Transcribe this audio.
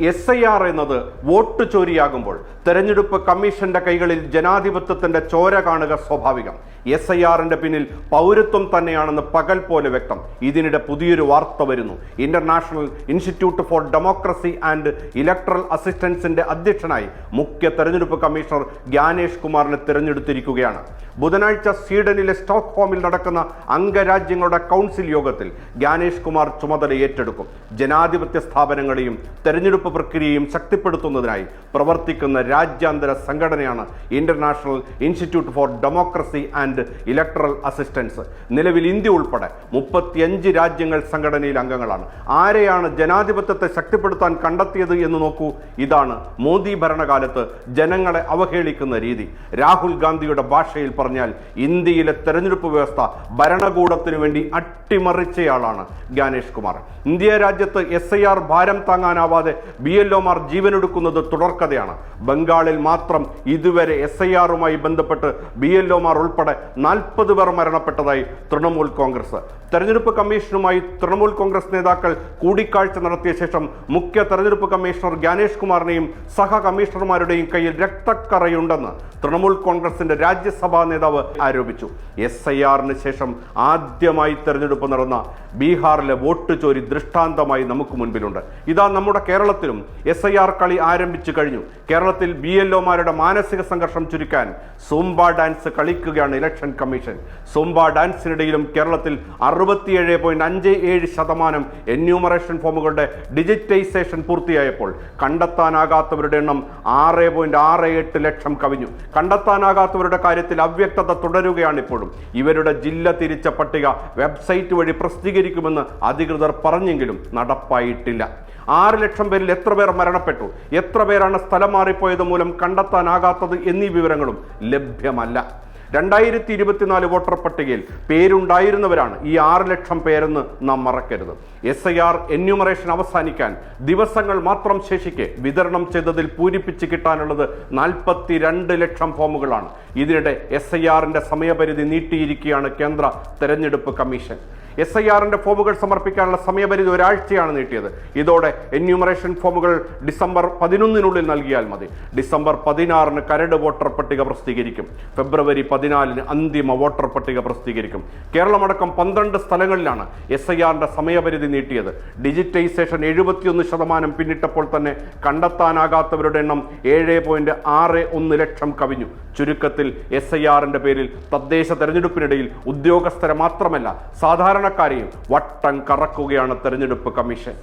S I R എന്നത് vote ചോരിയാകുമ്പോൾ തെരഞ്ഞെടുപ്പ് കമ്മീഷന്റെ കൈകളിൽ ജനാധിപത്യത്തിന്റെ ചോര കാണുക സ്വാഭാവികം. എസ് ഐ ആറിന്റെ പിന്നിൽ പൗരത്വം തന്നെയാണെന്ന് പകൽ പോലെ വ്യക്തം. ഇതിനിടെ പുതിയൊരു വാർത്ത വരുന്നു. International Institute for Democracy and Electoral അസിസ്റ്റൻസിന്റെ അധ്യക്ഷനായി മുഖ്യ തെരഞ്ഞെടുപ്പ് കമ്മീഷണർ ജ്ഞാനേഷ് കുമാറിനെ തിരഞ്ഞെടുത്തിരിക്കുകയാണ്. ബുധനാഴ്ച സ്വീഡനിലെ സ്റ്റോക്ക്ഹോമിൽ നടക്കുന്ന അംഗരാജ്യങ്ങളുടെ കൗൺസിൽ യോഗത്തിൽ ജ്ഞാനേഷ് കുമാർ ചുമതല ഏറ്റെടുക്കും. ജനാധിപത്യ സ്ഥാപനങ്ങളെയും തെരഞ്ഞെടുപ്പ് പ്രക്രിയയും ശക്തിപ്പെടുത്തുന്നതിനായി പ്രവർത്തിക്കുന്ന രാജ്യാന്തര സംഘടനയാണ് International Institute for Democracy and Electoral Assistance. നിലവിൽ ഇന്ത്യ ഉൾപ്പെടെ മുപ്പത്തിയഞ്ച് രാജ്യങ്ങൾ സംഘടനയിൽ അംഗങ്ങളാണ്. ആരെയാണ് ജനാധിപത്യത്തെ ശക്തിപ്പെടുത്താൻ കണ്ടെത്തിയത് എന്ന് നോക്കൂ. ഇതാണ് മോദി ഭരണകാലത്ത് ജനങ്ങളെ അവഹേളിക്കുന്ന രീതി. രാഹുൽ ഗാന്ധിയുടെ ഭാഷയിൽ പറഞ്ഞാൽ ഇന്ത്യയിലെ തെരഞ്ഞെടുപ്പ് വ്യവസ്ഥ ഭരണകൂടത്തിന് വേണ്ടി അട്ടിമറിച്ചയാളാണ് ഗാനേഷ് കുമാർ. ഇന്ത്യ രാജ്യത്ത് എസ് ഐ ആർ ഭാരം താങ്ങാനാവാതെ ബി എൽ ഒമാർ ജീവനെടുക്കുന്നത് തുടർക്കഥയാണ്. ബംഗാളിൽ മാത്രം ഇതുവരെ എസ് ഐ ആറുമായി ബന്ധപ്പെട്ട് ബി എൽ ഒമാർ ഉൾപ്പെടെ നാൽപ്പത് പേർ മരണപ്പെട്ടതായി തൃണമൂൽ കോൺഗ്രസ്. തെരഞ്ഞെടുപ്പ് കമ്മീഷനുമായി തൃണമൂൽ കോൺഗ്രസ് നേതാക്കൾ കൂടിക്കാഴ്ച നടത്തിയ ശേഷം മുഖ്യ തെരഞ്ഞെടുപ്പ് കമ്മീഷണർ ജ്ഞാനേഷ് കുമാറിനെയും സഹ കമ്മീഷണർമാരുടെയും കയ്യിൽ രക്തക്കറയുണ്ടെന്ന് തൃണമൂൽ കോൺഗ്രസിന്റെ രാജ്യസഭാ നേതാവ് ആരോപിച്ചു. എസ് ഐ ആറിന് ശേഷം ആദ്യമായി തെരഞ്ഞെടുപ്പ് നടന്ന ബീഹാറിലെ വോട്ട് ചോരി ദൃഷ്ടാന്തമായി നമുക്ക് മുൻപിലുണ്ട്. ഇതാ നമ്മുടെ കേരളത്തിലും എസ് ഐ ആർ കളി ആരംഭിച്ചു കഴിഞ്ഞു. കേരളത്തിൽ ബി എൽ ഒമാരുടെ മാനസിക സംഘർഷം ചുരുക്കാൻ സോംബ ഡാൻസ് കളിക്കുകയാണ് ഇലക്ഷൻ കമ്മീഷൻ. സോംബ ഡാൻസിനിടയിലും കേരളത്തിൽ അറുപത്തിയേഴ് പോയിന്റ് അഞ്ച് ഏഴ് ശതമാനം എന്യൂമറേഷൻ ഫോമുകളുടെ ഡിജിറ്റൈസേഷൻ പൂർത്തിയായപ്പോൾ കണ്ടെത്താനാകാത്തവരുടെ എണ്ണം ആറ് പോയിന്റ് ആറ് എട്ട് ലക്ഷം കവിഞ്ഞു. കണ്ടെത്താനാകാത്തവരുടെ കാര്യത്തിൽ അവ്യക്തത തുടരുകയാണ് ഇപ്പോഴും ഇവരുടെ ജില്ല തിരിച്ച പട്ടിക വെബ്സൈറ്റ് വഴി പ്രസിദ്ധീകരിക്കുമെന്ന് അധികൃതർ പറഞ്ഞെങ്കിലും നടപ്പായിട്ടില്ല. ആറ് ലക്ഷം പേരിൽ എത്ര പേർ മരണപ്പെട്ടു? എത്ര പേരാണ് സ്ഥലം മാറിപ്പോയത് മൂലം കണ്ടെത്താനാകാത്തത് എന്നീ വിവരങ്ങളും ലഭ്യമല്ല. രണ്ടായിരത്തി ഇരുപത്തിനാല് വോട്ടർ പട്ടികയിൽ പേരുണ്ടായിരുന്നവരാണ് ഈ ആറ് ലക്ഷം പേരെന്ന് നാം മറക്കരുത്. എസ് ഐ ആർ എന്യൂമറേഷൻ അവസാനിക്കാൻ ദിവസങ്ങൾ മാത്രം ശേഷിക്കെ വിതരണം ചെയ്തതിൽ പൂരിപ്പിച്ച് കിട്ടാനുള്ളത് നാൽപ്പത്തി രണ്ട് ലക്ഷം ഫോമുകളാണ്. ഇതിനിടെ എസ് ഐ ആറിന്റെ സമയപരിധി നീട്ടിയിരിക്കുകയാണ് കേന്ദ്ര തെരഞ്ഞെടുപ്പ് കമ്മീഷൻ. എസ് ഐ ആറിന്റെ ഫോമുകൾ സമർപ്പിക്കാനുള്ള സമയപരിധി ഒരാഴ്ചയാണ് നീട്ടിയത്. ഇതോടെ എന്യൂമറേഷൻ ഫോമുകൾ ഡിസംബർ പതിനൊന്നിനുള്ളിൽ നൽകിയാൽ മതി. ഡിസംബർ പതിനാറിന് കരട് വോട്ടർ പട്ടിക പ്രസിദ്ധീകരിക്കും. ഫെബ്രുവരി പതിനാലിന് അന്തിമ വോട്ടർ പട്ടിക പ്രസിദ്ധീകരിക്കും. കേരളമടക്കം പന്ത്രണ്ട് സ്ഥലങ്ങളിലാണ് എസ് ഐ ആറിന്റെ സമയപരിധി നീട്ടിയത്. ഡിജിറ്റൈസേഷൻ എഴുപത്തിയൊന്ന് ശതമാനം പിന്നിട്ടപ്പോൾ തന്നെ കണ്ടെത്താനാകാത്തവരുടെ എണ്ണം ഏഴ് പോയിന്റ് ആറ് ഒന്ന് ലക്ഷം കവിഞ്ഞു. ചുരുക്കത്തിൽ എസ് ഐ ആറിന്റെ പേരിൽ തദ്ദേശ തെരഞ്ഞെടുപ്പിനിടയിൽ ഉദ്യോഗസ്ഥരെ മാത്രമല്ല സാധാരണക്കാരെയും വട്ടം കറക്കുകയാണ് തെരഞ്ഞെടുപ്പ് കമ്മീഷൻ.